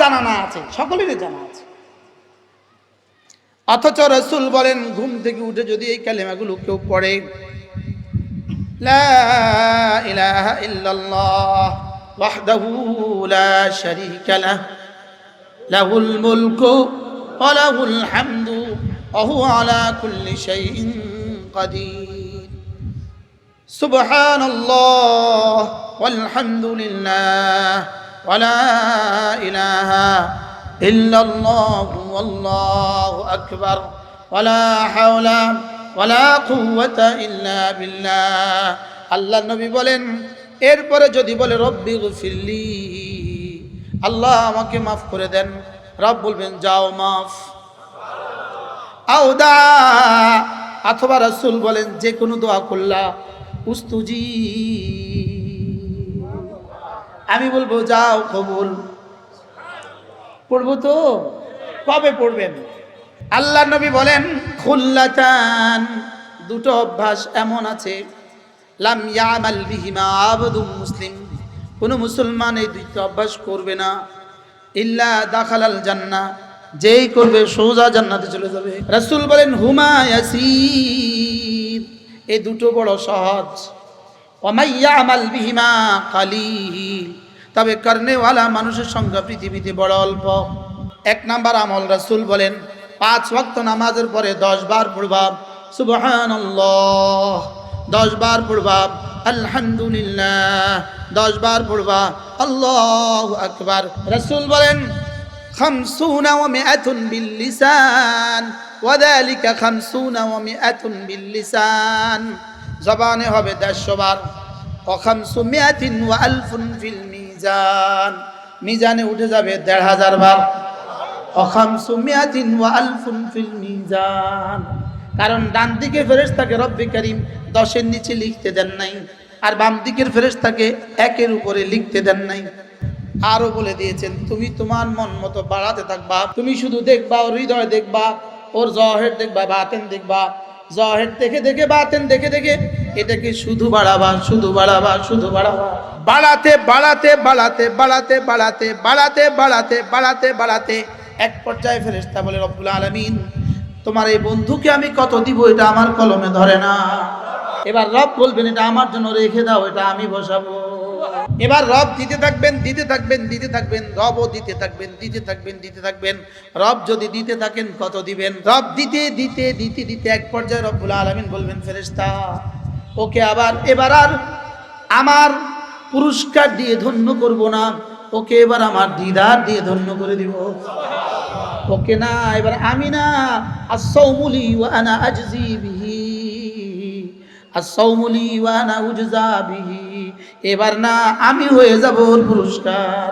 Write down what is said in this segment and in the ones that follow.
জানা না আছে, সকলেরই জানা আছে। অথচ রসুল বলেন, ঘুম থেকে উঠে যদি এই কালেমাগুলো কেউ পড়ে লাহুল মুলকু ওয়ালাহুল হামদু وهو على كل شيء قدير سبحان الله والحمد ওয়া লা ইলাহা ইল্লাল্লাহ, ওয়াল্লাহু আকবার ওয়া লা হাওলা ওয়া লা কুওয়াতা আল্লাহ নবী বলেন, এরপরে যদি বলে, রব্বি গফিরলি আল্লাহ আমাকে মাফ করে দেন। রব বলবেন, যাও মাফ। আউদা অথবা রাসূল বলেন, যে কোনো দোয়া করলা। উস্তুজি। আমি বলব, যাও, কবুল। পড়ব তো? কবে পড়বেন? আল্লাহ নবী বলেন, খুল্লাতান, দুটো অভ্যাস এমন আছে। আবদুম মুসলিম। কোন মুসলমান এই দুইটা অভ্যাস করবে না। ইল্লা দাখালাল জান্না যেই করবে সোজা জান্নাতে চলে যাবে। রাসূল বলেন, হুমা ইয়াসির। এই দুটো বড় সহজ। আমাল বিহিমা কালিহিল তবে কর্নেওয়ালা মানুষের সংখ্যা পৃথিবীতে বড় অল্প। এক নাম্বার আমল রাসুল বলেন, পাঁচ ওয়াক্ত নামাজের পরে দশ বার পূর্বাব সুবহান দশ বার পূর্বাব আলহামদুলিল্লাহ। দশ বার পড়বা আল্লাহ আকবার। রসুল বলেন, খামসুনা ও মেয়াতুন বিল্লিসান। ওয়াদালিকা খামসুনা ও মেয়াতুন বিল্লিসান। জবানে হবে দেড়শো বার অখামসু মিয়াতিন ওয়া আলফুন ফিল মিজান। মিজানে উঠে যাবে দেড় হাজার বার অখামসু মিয়াতিন ওয়া আলফুন ফিল মিজান। কারণ ডান দিকে ফেরেশতাকে রব্বি করিম দশের নিচে লিখতে দেন নাই, আর বাম দিকের ফেরেশতাকে একের উপরে লিখতে দেন নাই। আরও বলে দিয়েছেন, তুমি তোমার মন মতো বাড়াতে থাকবা, তুমি শুধু দেখবা, ওর হৃদয় দেখবা, ওর জহের দেখবা, বাতেন দেখবা জহের দেখে দেখে, বাতেন দেখে দেখে এটাকে শুধু বাড়াবা শুধু বাড়াবা শুধু বাড়াবা? বাড়াতে বাড়াতে বাড়াতে বাড়াতে বাড়াতে বাড়াতে বাড়াতে বাড়াতে বাড়াতে। এক পর্যায়ে ফেরেশতা বলে, রব্বুল আলামিন, তোমার এই বন্ধুকে আমি কত দিব, এটা আমার কলমে ধরে না। এবার রব বলবেন, এটা আমার জন্য রেখে দাও, এটা আমি বসাবো। এবার রব দিতে থাকবেন দিতে থাকবেন দিতে থাকবেন, রবও দিতে থাকবেন দিতে থাকবেন দিতে থাকবেন। রব যদি দিতে থাকেন, কত দিবেন? রব দিতে দিতে দিতে দিতে এক পর্যায়ে রব্বুল আলামিন বলবেন, ফেরেশতা, ওকে আবার, এবার আর আমার পুরস্কার দিয়ে ধন্য করব না, ওকে এবার আমার দিদার দিয়ে ধন্য করে দিব। ওকে না, এবার আমি না আসৌমুলি ওয়ানা আজজি বিহি আসৌমুলি ওয়ানা উজজা বিহি। এবার না আমি হয়ে যাব ওর পুরস্কার।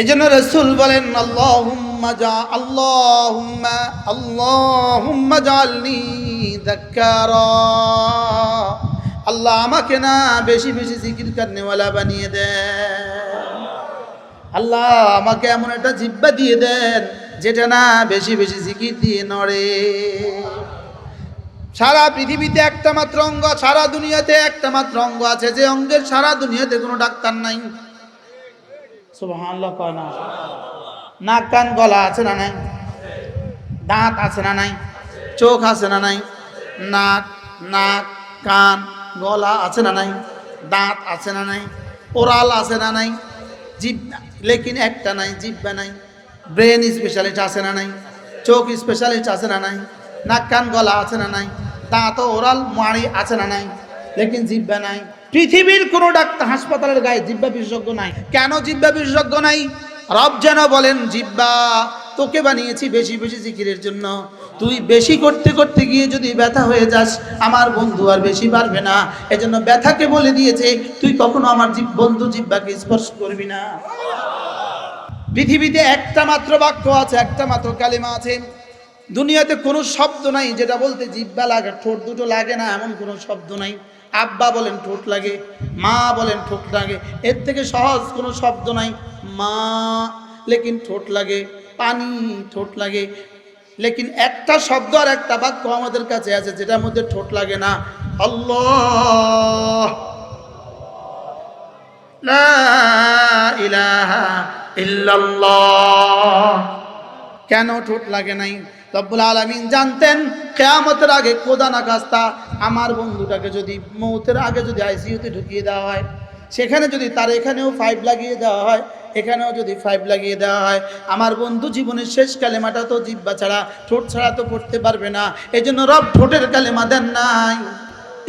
এজন্য রসুল বলেন জালনি আল্লাহ আমাকে না বেশি বেশি জিকির করনেওয়ালা বানিয়ে দেন। আল্লাহ আমাকে এমন একটা জিব্বা দিয়ে দেন, যেটা না বেশি বেশি জিকির দিয়ে নড়ে। সারা পৃথিবীতে একটা মাত্র অঙ্গ, সারা দুনিয়াতে একটা মাত্র অঙ্গ আছে। যে অঙ্গের সারা দুনিয়াতে কোনো ডাক্তার নাই। নাক, কান, গলা আছে না নাই? দাঁত আছে না নাই? চোখ আছে না নাই? নাক নাক, কান, গলা আছে না নাই? দাঁত আছে না নাই? ওরাল আছে না নাই? জিভ লেকিন একটা নাই, জিব্বা নাই? ব্রেন স্পেশালিস্ট আছে না নাই? চোখ স্পেশালিস্ট আছে না নাই? নাক কান গলা আছে না নাই? দাঁত ও ওরাল মাড়ি আছে না নাই? লেকিন জিব্বা নাই। পৃথিবীর কোনো ডাক্তার হাসপাতালের গায়ে জিব্বা বিশেষজ্ঞ নাই। কেন জিব্বা বিশেষজ্ঞ নাই? রব যেন বলেন, জিব্বা, তোকে বানিয়েছি বেশি বেশি জিকিরের জন্য। তুই বেশি করতে করতে গিয়ে যদি ব্যথা হয়ে যাস, আমার বন্ধু আর বেশি পারবে না। এজন্য ব্যথাকে বলে দিয়েছে, তুই কখনো আমার বন্ধু জিব্বাকে স্পর্শ করবি না। পৃথিবীতে একটা মাত্র বাক্য আছে, একটা মাত্র কালিমা আছে। দুনিয়াতে কোনো শব্দ নাই, যেটা বলতে জিব্বা লাগে, ঠোঁট দুটো লাগে না, এমন কোনো শব্দ নাই। আব্বা বলেন ঠোঁট লাগে, মা বলেন ঠোঁট লাগে, এর থেকে সহজ কোনো শব্দ নাই। মা লেকিন ঠোঁট লাগে, পানি ঠোঁট লাগে, লেকিন একটা শব্দ আর একটা বাক্য আমাদের কাছে আছে, যেটার মধ্যে ঠোঁট লাগে না। আল্লাহ। কেন ঠোঁট লাগে নাই? রব্বুল আলামিন জানতেন, কেয়ামতের আগে কোদা না কাস্তা আমার বন্ধুটাকে যদি, মৌতের আগে যদি আইসিইউতে ঢুকিয়ে দেওয়া হয়, সেখানে যদি তার এখানেও ফাইভ লাগিয়ে দেওয়া হয়, এখানেও যদি ফাইভ লাগিয়ে দেওয়া হয়, আমার বন্ধু জীবনের শেষ কালেমাটা তো জিব্বা ছাড়া, ঠোঁট ছাড়া তো পড়তে পারবে না এই জন্য রব ঠোঁটের কালেমা দেন নাই।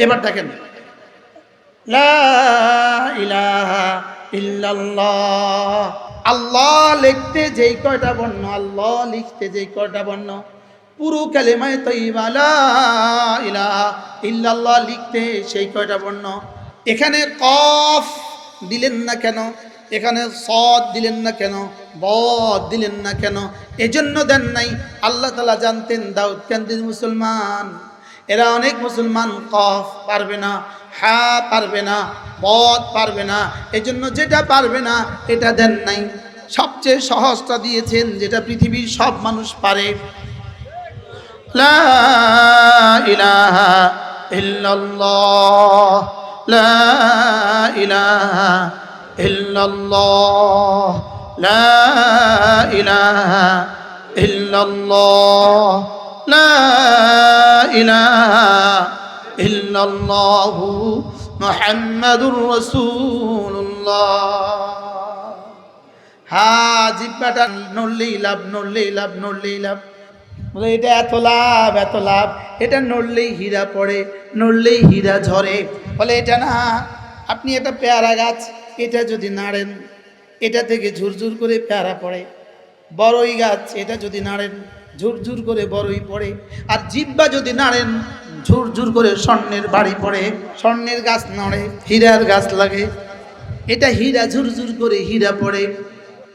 এবার দেখেন। লা ইলাহা আল্লাহ লিখতে যেই কয়টা বর্ণ, আল্লাহ লিখতে যেই কয়টা বর্ণ? পুরো কালেমায় তৈবা ইলাহা ইল্লাল্লাহ লিখতে সেই কয়টা বর্ণ? এখানে কফ দিলেন না কেন? এখানে সদ দিলেন না কেন? বদ দিলেন না কেন? এজন্য দেন নাই। আল্লাহ তালা জানতেন, দাউদ কান্দির মুসলমান। এরা অনেক মুসলমান, কফ পারবে না। হ্যাঁ পারবে না, পথ পারবে না, এজন্য যেটা পারবে না, এটা দেন নাই। সবচেয়ে সহজটা দিয়েছেন যেটা পৃথিবীর সব মানুষ পারে। লা ইলাহা ইল্লাল্লাহ। লা ইলাহা ইল্লাল্লাহ। লা ইলাহা ইল্লাল্লাহ। লা ইলাহা ইল্লাল্লাহু মুহাম্মাদুর রাসূলুল্লাহ। হ্যাঁ জিব্বাটা নড়লেই লাভ নড়লেই লাভ নড়লেই লাভ। বলে, এটা এত লাভ এত লাভ। এটা নড়লেই হীরা পড়ে, নড়লেই হীরা ঝরে। বলে, এটা না, আপনি এটা পেয়ারা গাছ, এটা যদি নাড়েন, এটা থেকে ঝুরঝুর করে পেয়ারা পড়ে। বড়ই গাছ, এটা যদি নাড়েন ঝুরঝুর করে বড়ই পড়ে আর জিব্বা যদি নাড়েন ঝুরঝুর করে স্বর্ণের বাড়ি পড়ে স্বর্ণের গাছ নড়ে হীরার গাছ লাগে এটা হীরা ঝুরঝুর করে হীরা পড়ে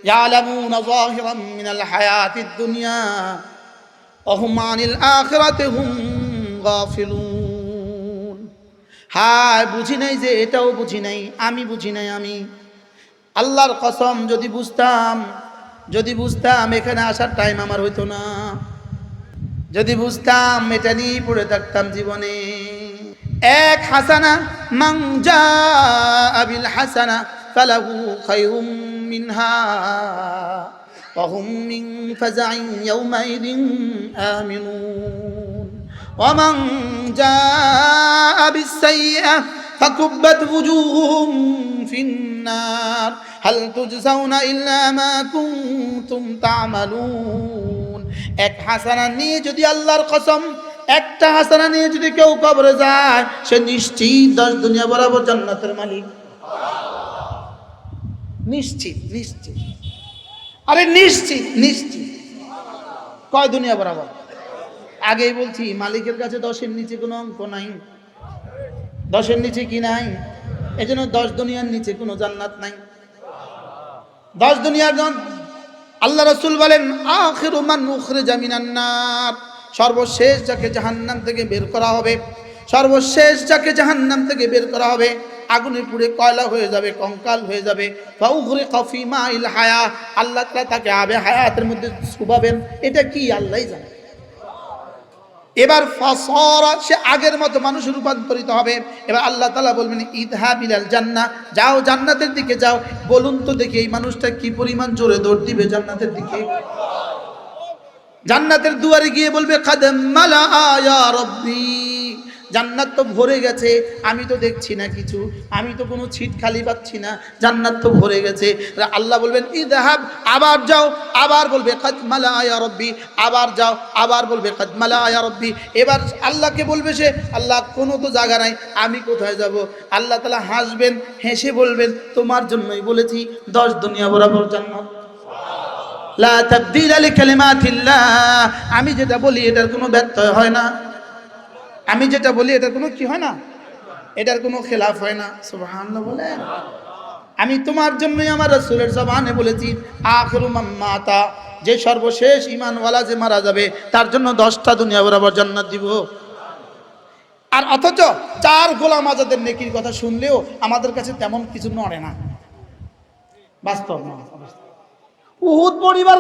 يعلمون ظاهرا من الحياة الدنيا وهم عن الآخرة هم غافلون হায় বুঝি নাই যে এটাও বুঝি নাই আমি বুঝি নাই আমি আল্লাহর কসম যদি বুঝতাম যদি বুঝতাম এখানে আসার টাইম আমার হইতো না যদি বুঝতাম এটা নিয়েই পড়ে থাকতাম জীবনে এক হাসানা মাং জা আবিল হাসানা ফালাহু খায়রুম মিনহা وهم من فزع يومئذ آمنون ومن جاء بالسيئة فكبت وجوههم في النار হাল তুজজাউনা ইল্লা মা কুনতুম তা'মালুন। এক হাসানা নিয়ে যদি আল্লাহর কসম, একটা হাসানা নিয়ে যদি কেউ কবরে যায়, সে নিশ্চিত দশ দুনিয়া বরাবর জান্নাতের মালিক। নিশ্চিত নিশ্চিত। আরে নিশ্চিত নিশ্চিত। কয় দুনিয়া বরাবর? আগেই বলছি, মালিকের কাছে দশের নিচে কোনো অঙ্ক নাই। দশের নিচে কি নাই? এই জন্য দশ দুনিয়ার নিচে কোনো জান্নাত নাই। দশ দুনিয়ার জন- আল্লাহ রসুল বলেন, আখিরু মুখরে জামিনান্নার মিনান সর্বশেষ যাকে জাহান্নাম থেকে বের করা হবে, সর্বশেষ যাকে জাহান্নাম থেকে বের করা হবে, আগুনে পুড়ে কয়লা হয়ে যাবে, কঙ্কাল হয়ে যাবে। কফি মাইল হায়া। আল্লাহ তাকে আবে হায়াতের মধ্যে শুভাবেন এটা কি? আল্লাহ জানে। এবার সে আগের মতো মানুষ রূপান্তরিত হবে। এবার আল্লাহ তালা বলবেন ইদহা বিলাল জান্না যাও জান্নাতের দিকে যাও। বলুন তো দেখি এই মানুষটা কি পরিমাণ জোরে দৌড় দিবে জান্নাতের দিকে। জান্নাতের দুয়ারে গিয়ে বলবে কাদেম মালা আয়া রব্বি। জান্নাত তো ভরে গেছে, আমি তো দেখছি না কিছু, আমি তো কোনো ছিট খালি পাচ্ছি না, জান্নাত তো ভরে গেছে। আল্লাহ বলবেন ই ইদাহাব, আবার যাও, আবার বলবে কাদমালা আয়া রব্বি আবার যাও, আবার বলবে কাদমালা আয়া রব্বি এবার আল্লাহকে বলবে সে, আল্লাহ, কোনো তো জায়গা নাই, আমি কোথায় যাব? আল্লাহ তালা হাসবেন, হেসে বলবেন, তোমার জন্যই বলেছি, দশ দুনিয়া বরাবর জান্নাত। লা আমি যেটা বলি, এটার কোনো ব্যর্থ হয় না। আমি যেটা বলি, এটার কোনো কি হয় না? এটার কোনো খেলাফ হয় না। সুবহানাল্লাহ বলেন। আমি তোমার জন্যই আমার রাসূলের জবানে বলেছি মাম্মাতা যে সর্বশেষ ঈমানওয়ালা যে মারা যাবে, তার জন্য দশটা দুনিয়া বরাবর জান্নাত দিব। আর অথচ চার গোলাম আজাদের নেকির কথা শুনলেও আমাদের কাছে তেমন কিছু নড়ে না। বাস্তব না। উহুদ পরিবার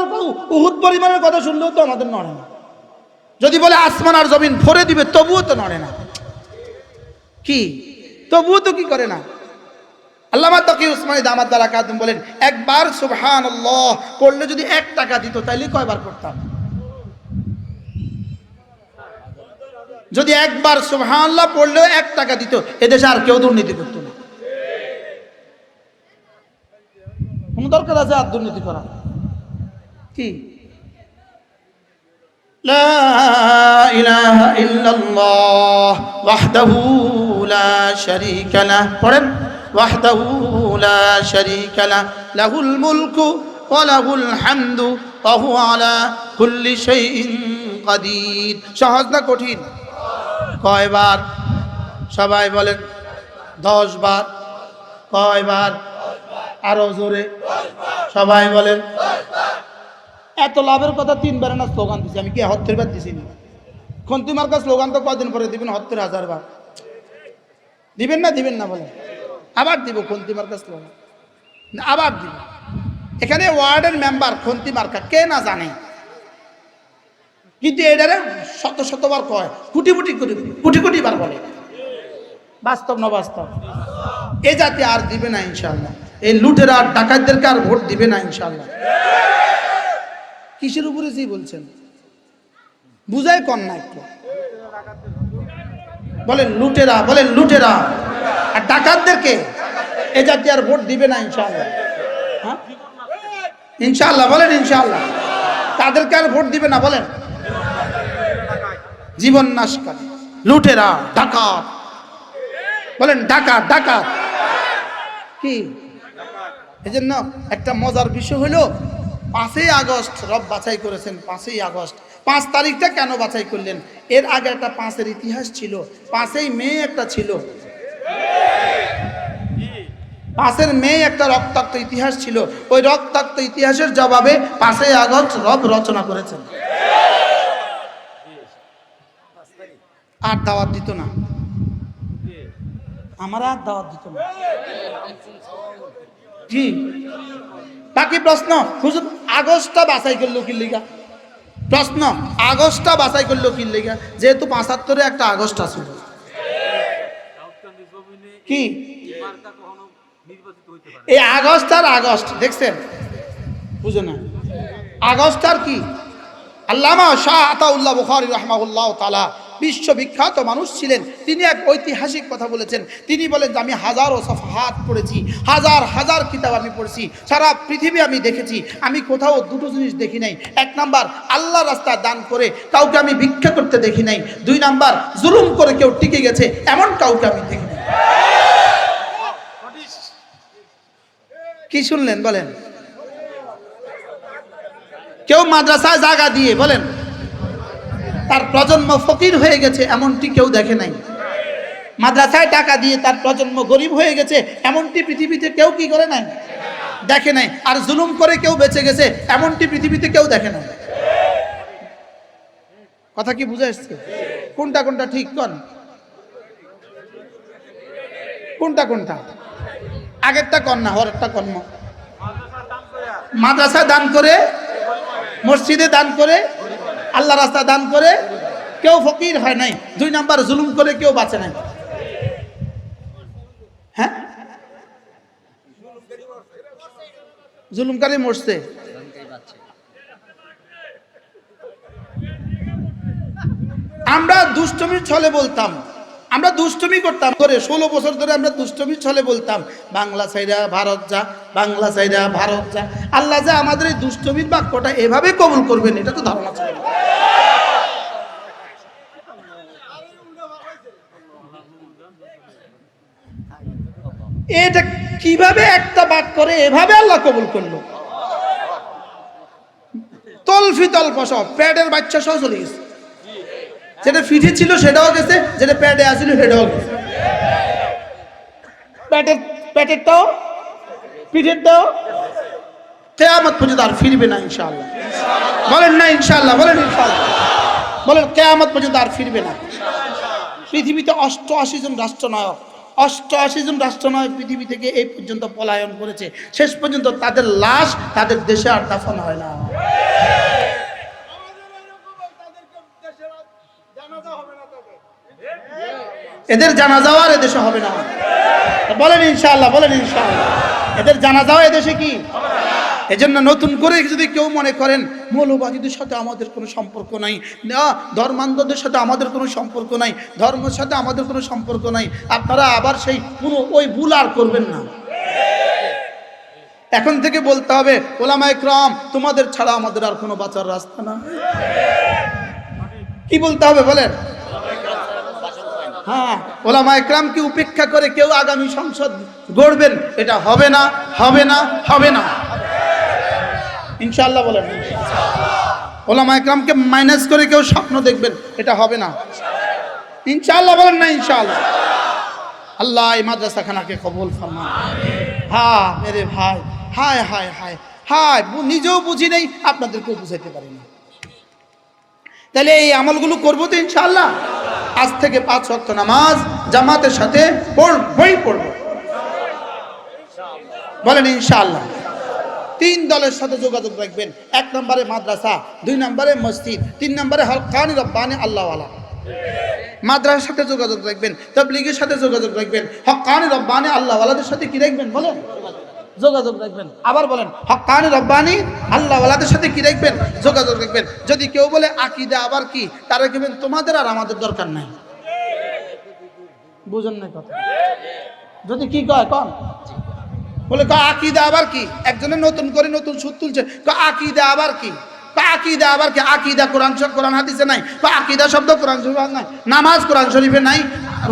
উহুদ পরিবারের কথা শুনলেও তো আমাদের নড়ে না। যদি বলে আসমান আর জমিন ভরে দিবে, তবুও তো নড়ে না। কি? তবুও তো কি করে না? আল্লামা তকি উসমানী দামাত দ্বারা কাদম বলেন, একবার সুবহান পড়লে যদি এক টাকা দিত, তাইলে কয়বার করতাম? যদি একবার সুবহানাল্লাহ পড়লেও এক টাকা দিত, এদেশে আর কেউ দুর্নীতি করতো না। কোনো দরকার আছে আর দুর্নীতি করা কি? لا إله إلا الله وحده لا شريك له قرن وحده لا شريك له له الملك وله الحمد وهو على كل شيء قدير সহজ না কঠিন কয়বার সবাই বলেন দশ বার কয়বার আরও জোরে সবাই বলেন এত লাভের কথা তিনবার না স্লোগান দিছি, আমি কি হত্তের বার দিছি না? খন্তি মার্কা স্লোগান তো কদিন পরে দিবেন হত্তের হাজার বার। দিবেন না দিবেন না বলেন আবার দিব খন্তি মার্কা স্লোগান আবার দিব। এখানে ওয়ার্ডের মেম্বার খন্তি মার্কা কে না জানে। কিন্তু এটারে শত, শতবার কয়, কুটি কুটি করে কুটি কুটি বার বলে। বাস্তব না বাস্তব? এ জাতি আর দিবে না ইনশাল্লাহ এই লুটেরা ডাকাতদেরকে আর ভোট দিবে না ইনশাল্লাহ কিসের উপরে যে বলছেন? বুঝাই কন না একটু। বলেন, লুটেরা বলেন, লুটেরা। আর ডাকাতদেরকে এ জাতি আর ভোট দিবে না ইনশাল্লাহ হ্যাঁ? ইনশাল্লাহ বলেন ইনশাল্লাহ তাদেরকে আর ভোট দিবে না, বলেন। জীবন নাশকারী, লুটেরা, ডাকাত। বলেন, ডাকাত ডাকাত। কি? এই জন্য একটা মজার বিষয় হলো পাঁচই আগস্ট রব বাছাই করেছেন, পাঁচই আগস্ট। পাঁচ তারিখটা কেন বাছাই করলেন? এর আগে একটা পাঁচের ইতিহাস ছিল, পাঁচই মে একটা ছিল। পাঁচের মে একটা রক্তাক্ত ইতিহাস ছিল। ওই রক্তাক্ত ইতিহাসের জবাবে পাঁচই আগস্ট রব রচনা করেছেন। আর দাওয়াত দিত না। আমার আর দাওয়াত দিত না। জি। বাকি প্রশ্ন। হুজুর, আগস্টটা বাছাই করল কি লিগা? প্রশ্ন, আগস্টটা বাছাই করল কি লিগা? যেহেতু পাঁচাত্তরে একটা আগস্ট আছে। কি? এই আগস্ট আর আগস্ট, দেখছেন? বুঝো না। আগস্ট আর কি? আল্লামা শাহ আতাউল্লাহ বুখারী রহমাহুল্লাহ তালা বিশ্ববিখ্যাত মানুষ ছিলেন। তিনি এক ঐতিহাসিক কথা বলেছেন। তিনি বলেন যে, আমি হাজারো সফহাত পড়েছি, হাজার হাজার কিতাব আমি পড়েছি, সারা পৃথিবী আমি দেখেছি, আমি কোথাও দুটো জিনিস দেখি নাই। এক নাম্বার, আল্লাহ রাস্তা দান করে কাউকে আমি ভিক্ষা করতে দেখি নাই। দুই নাম্বার, জুলুম করে কেউ টিকে গেছে, এমন কাউকে আমি দেখি নাই। কি শুনলেন বলেন? কেউ মাদ্রাসায় জায়গা দিয়ে বলেন তার প্রজন্ম ফকির হয়ে গেছে, এমনটি কেউ দেখে নাই। মাদ্রাসায় টাকা দিয়ে তার প্রজন্ম গরিব হয়ে গেছে, এমনটি পৃথিবীতে কেউ কি করে নাই? দেখে নাই। আর জুলুম করে কেউ বেঁচে গেছে, এমনটি পৃথিবীতে কেউ দেখে নাই। কথা কি বুঝে এসছে? কোনটা কোনটা ঠিক কন? কোনটা কোনটা? আগেরটা কন না, হরেরটা কন না? মাদ্রাসা দান করে, মসজিদে দান করে আল্লাহ রাস্তা দান করে, কেউ ফকির হয় নাই। দুই নাম্বার, জুলুম করে কেউ বাঁচে নাই। হ্যাঁ? জুলুমকারী মরছে। আমরা দুষ্টমির ছলে বলতাম। আমরা দুষ্টমি করতাম। করে ষোলো বছর ধরে আমরা দুষ্টমির ছলে বলতাম, বাংলা সাইরা ভারত যা, বাংলা সাইরা ভারত যা। আল্লাহ যা আমাদের এই দুষ্টমির বাক্যটা এভাবে কবুল করবেন, এটা তো ধারণা ছিল এটা কীভাবে একটা বাক করে? এভাবে আল্লাহ কবুল করল। তলফি তল্প সব প্যাডের বাচ্চা সহ চলে গেছে। যেটা ফিটে ছিল সেটাও গেছে যেটা প্যাডে আসছিল সেটাও গেছে। প্যাটের প্যাটেরটাও পিঠেরটাও কেয়ামত পর্যন্ত আর ফিরবে না ইনশাআল্লাহ। বলেন না ইনশাআল্লাহ বলেন ইনশাআল্লাহ। বলেন কেয়ামত পর্যন্ত আর ফিরবে না। পৃথিবীতে অষ্টআশি জন রাষ্ট্রনায়ক অষ্টআশি জন রাষ্ট্র নয়, পৃথিবী থেকে এই পর্যন্ত পলায়ন করেছে। শেষ পর্যন্ত তাদের লাশ তাদের দেশে আর দাফন হয় না। এদের জানা যাওয়া আর এদেশে হবে না। বলেন ইনশাল্লাহ বলেন ইনশাআল্লাহ। এদের জানা যাওয়া এদেশে কি? এজন্য নতুন করে যদি কেউ মনে করেন, মৌলবাদীদের সাথে আমাদের কোনো সম্পর্ক নাই ধর্মান্ধদের সাথে আমাদের কোনো সম্পর্ক নাই, ধর্মের সাথে আমাদের কোনো সম্পর্ক নাই, আপনারা আবার সেই পুরো ওই ভুল আর করবেন না। এখন থেকে বলতে হবে ওলামা একরাম তোমাদের ছাড়া আমাদের আর কোনো বাঁচার রাস্তা না। কি বলতে হবে বলেন? হ্যাঁ ওলামা একরামকে উপেক্ষা করে কেউ আগামী সংসদ গড়বেন? এটা হবে না হবে না হবে না। ইনশাআল্লাহ বলেন। ওলামা একরামকে মাইনাস করে কেউ স্বপ্ন দেখবেন, এটা হবে না। ইনশাআল্লাহ বলেন না ইনশাল্লাহ আল্লাহ এই মাদ্রাসাখানাকে কবুল ফরমান। হ্যাঁ মেরে ভাই, হায় হায় হায় হায় নিজেও বুঝি নেই, আপনাদেরকেও বুঝাইতে পারি না। তাহলে এই আমলগুলো করব তো ইনশাল্লাহ আজ থেকে পাঁচ ওয়াক্ত নামাজ, জামাতের সাথে পড়বই পড়ব। বলেন ইনশাআল্লাহ। তিন দলের সাথে যোগাযোগ রাখবেন। এক নম্বরে মাদ্রাসা, দুই নম্বরে মসজিদ, তিন নম্বরে হলকানি রব্বানি আল্লাহওয়ালা। মাদ্রাসার সাথে যোগাযোগ রাখবেন, তবলিগের সাথে যোগাযোগ রাখবেন, হকানি রব্বানি আল্লাহওয়ালাদের সাথে কি রাখবেন বলেন? যোগাযোগ রাখবেন। আবার বলেন, হকানি রব্বানি আল্লাহওয়ালাদের সাথে কি রাখবেন? যোগাযোগ রাখবেন। যদি কেউ বলে, আকিদা আবার কি? তারা কেবেন তোমাদের আর আমাদের দরকার নাই। বুঝেন না কথা। যদি কি কয়, কন? বলে, ক আকিদা আবার কি? একজনের নতুন করে নতুন সুদ তুলছে, ক আকিদা আবার কি? আকিদা আবার কি? আকিদা কোরআন কোরআন হাদিসে নাই। ক আকিদা শব্দ কোরআন শরীফে নাই। নামাজ কোরআন শরীফে নাই।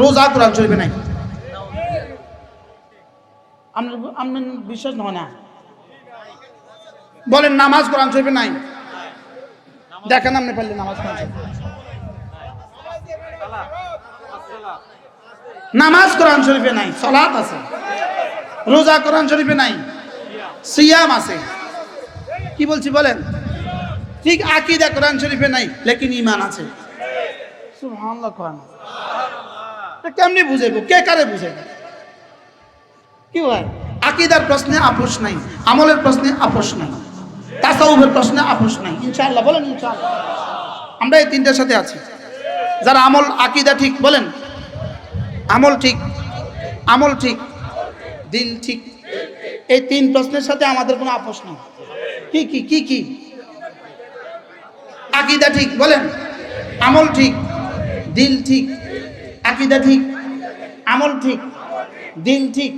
রোজা কোরআন শরীফে নাই। বিশ্বাস নয় না? বলেন, নামাজ কোরআন শরীফে নাই। দেখেন আপনি পারলে নামাজ নামাজ কোরআন শরীফে নাই। সলাত আছে। রোজা কোরআন শরীফে নাই। সিয়াম আছে। কি বলছি বলেন? ঠিক আকিদা কোরআন শরীফে নাই, লেকিন ইমান আছে। কেমনি বুঝাইবো? কে কারে বুঝাইবো? কি হয় আকিদার প্রশ্নে আপোষ নাই, আমলের প্রশ্নে আপোষ নাই, তাসাউফের প্রশ্নে আপোষ নাই। ইনশাআল্লাহ, বলেন ইনশাআল্লাহ। আমরা এই তিনটার সাথে আছি। যারা আমল, আকিদা ঠিক বলেন? আমল ঠিক আমল ঠিক দিল ঠিক। এই তিন প্রশ্নের সাথে আমাদের কোনো আপোষ নেই। কি কি কি কি? আকিদা ঠিক, বলেন। আমল ঠিক, দিল ঠিক, আকিদা ঠিক, আমল ঠিক, দিল ঠিক।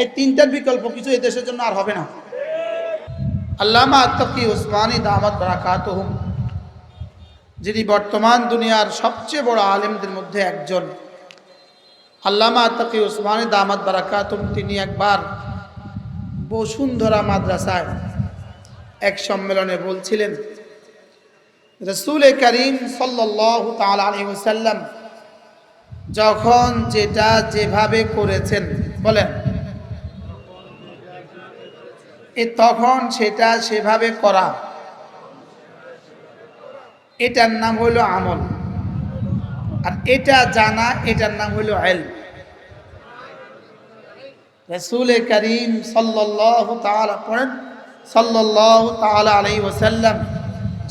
এই তিনটার বিকল্প কিছু এই দেশের জন্য আর হবে না। আল্লামা আত্মকি উসমানী দামাত বারাকাত যিনি বর্তমান দুনিয়ার সবচেয়ে বড় আলেমদের মধ্যে একজন। আল্লামা আত্মকি উসমানী দামাত বারাকাতুম, তিনি একবার বসুন্ধরা মাদ্রাসায় এক সম্মেলনে বলছিলেন, রসুল করিম সাল্লাহ তালাম যখন যেটা যেভাবে করেছেন, বলেন তখন সেটা সেভাবে করা, এটার নাম হলো আমল। আর এটা জানা, এটার নাম হলো এল রসুল করিম সাল্লাহ তালা আলাই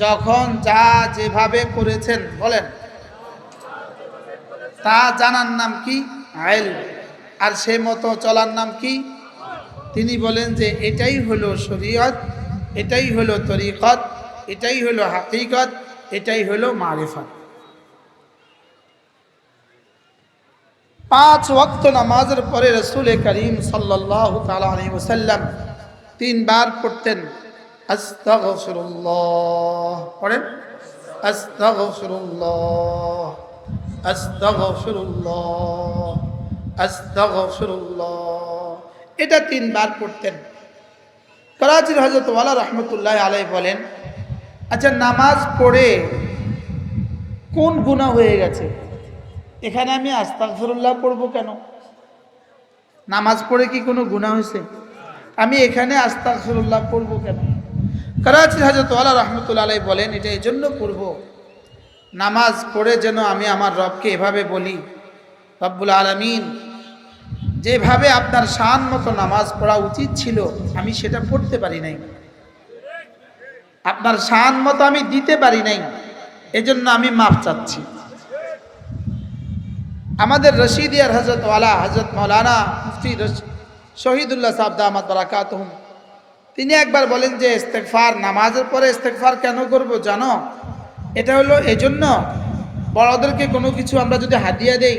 যখন যা যেভাবে করেছেন, বলেন, তা জানার নাম কি? আইল আর সে মতো চলার নাম কি? তিনি বলেন যে এটাই হলো শরীয়ত, এটাই হলো তরিকত, এটাই হলো হাকিকত, এটাই হলো মারিফত। পাঁচ ওয়াক্ত নামাজের পরে রসুল করিম সাল্লাহ তালাম তিনবার পড়তেন পড়েন? এটা তিনবার পড়তেন। করাচির হজরত ওয়ালা রহমতুল্লাহ আলাই বলেন আচ্ছা নামাজ পড়ে কোন গুণা হয়ে গেছে? এখানে আমি আস্তাগফিরুল্লাহ পড়ব কেন? নামাজ পড়ে কি কোনো গুণা হয়েছে? আমি এখানে আস্তাগফিরুল্লাহ পড়ব কেন? করাচির হজরত ওয়ালা রহমতুল্লাহ আলাই বলেন, এটা এই জন্য পড়ব। নামাজ পড়ে যেন আমি আমার রবকে এভাবে বলি, রব্বুল আলমিন, যেভাবে আপনার শান মতো নামাজ পড়া উচিত ছিল, আমি সেটা পড়তে পারি নাই। আপনার শান মতো আমি দিতে পারি নাই, এজন্য আমি মাফ চাচ্ছি। আমাদের রশিদিয়ার হজরত ওয়ালা হজরত মৌলানা মুফতি শহীদুল্লাহ সাহেব দামাত বারাকাতহুম। তিনি একবার বলেন যে ইস্তেকফার নামাজের পরে ইস্তেকফার কেন করব জানো? এটা হলো এজন্য বড়দেরকে কোনো কিছু আমরা যদি হাদিয়া দেই,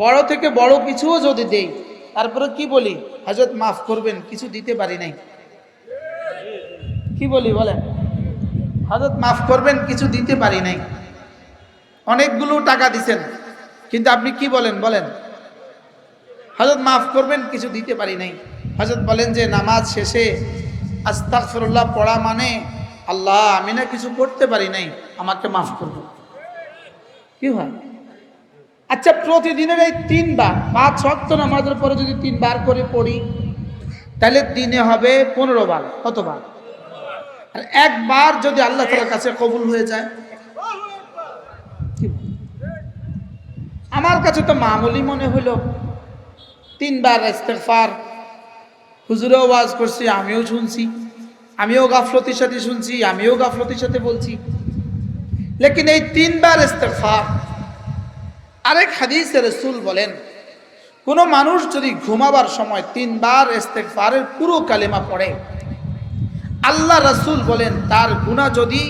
বড় থেকে বড় কিছুও যদি দেই, তারপরে কি বলি? হজরত মাফ করবেন, কিছু দিতে পারি নাই। কি বলি বলেন? হজরত মাফ করবেন, কিছু দিতে পারি নাই। অনেকগুলো টাকা দিছেন। কিন্তু আপনি কি বলেন বলেন? হজরত মাফ করবেন, কিছু দিতে পারি নাই। হজরত বলেন যে, নামাজ শেষে আস্তাগফিরুল্লাহ পড়া মানে আল্লাহ, আমি না কিছু করতে পারি নাই, আমাকে মাফ করব কি হয়? আচ্ছা প্রতিদিনের এই তিনবার, পাঁচ শক্ত নামাজের পরে যদি তিনবার করে পড়ি, তাহলে দিনে হবে পনেরো বার, কতবার? আর একবার যদি আল্লাহ তালার কাছে কবুল হয়ে যায় কি বলেন? আমার কাছে তো মামুলি মনে হলো তিনবার ইস্তেগফার। হুজুরেও ওয়াজ করছি, আমিও শুনছি, আমিও গাফলতির সাথে শুনছি, আমিও গাফলতির সাথে বলছি। লেকিন এই তিনবার ইস্তেগফার, আরেক হাদিসে রসুল বলেন, কোনো মানুষ যদি ঘুমাবার সময় তিনবার ইস্তেগফারের পুরো কালেমা পড়ে, আল্লাহ রসুল বলেন, তার গুণা যদি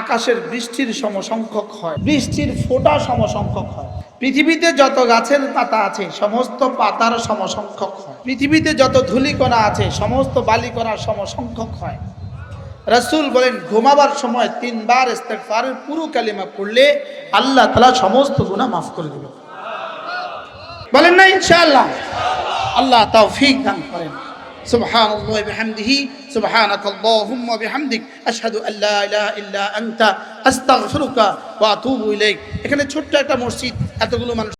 আকাশের বৃষ্টির সমসংখ্যক হয়। বৃষ্টির ফোঁটা সমসংখ্যক হয়। পৃথিবীতে যত গাছের পাতা আছে, সমস্ত পাতার সমসংখ্যক হয়। পৃথিবীতে যত ধূলিকণা আছে, সমস্ত বালিকণার সমসংখ্যক হয়। রসুল বলেন, ঘুমাবার সময় তিনবার ইস্তেগফারের পুরো কালিমা পড়লে আল্লাহ তালা সমস্ত গুণা মাফ করে দেবে বলেন না, ইনশাআল্লাহ। আল্লাহ তাও ফিক দান করেন। سبحان الله بحمده سبحانك اللهم وبحمدك أشهد أن لا إله إلا أنت أستغفرك وأتوب إليك এখানে ছোট্ট একটা মসজিদ এতগুলো মানুষ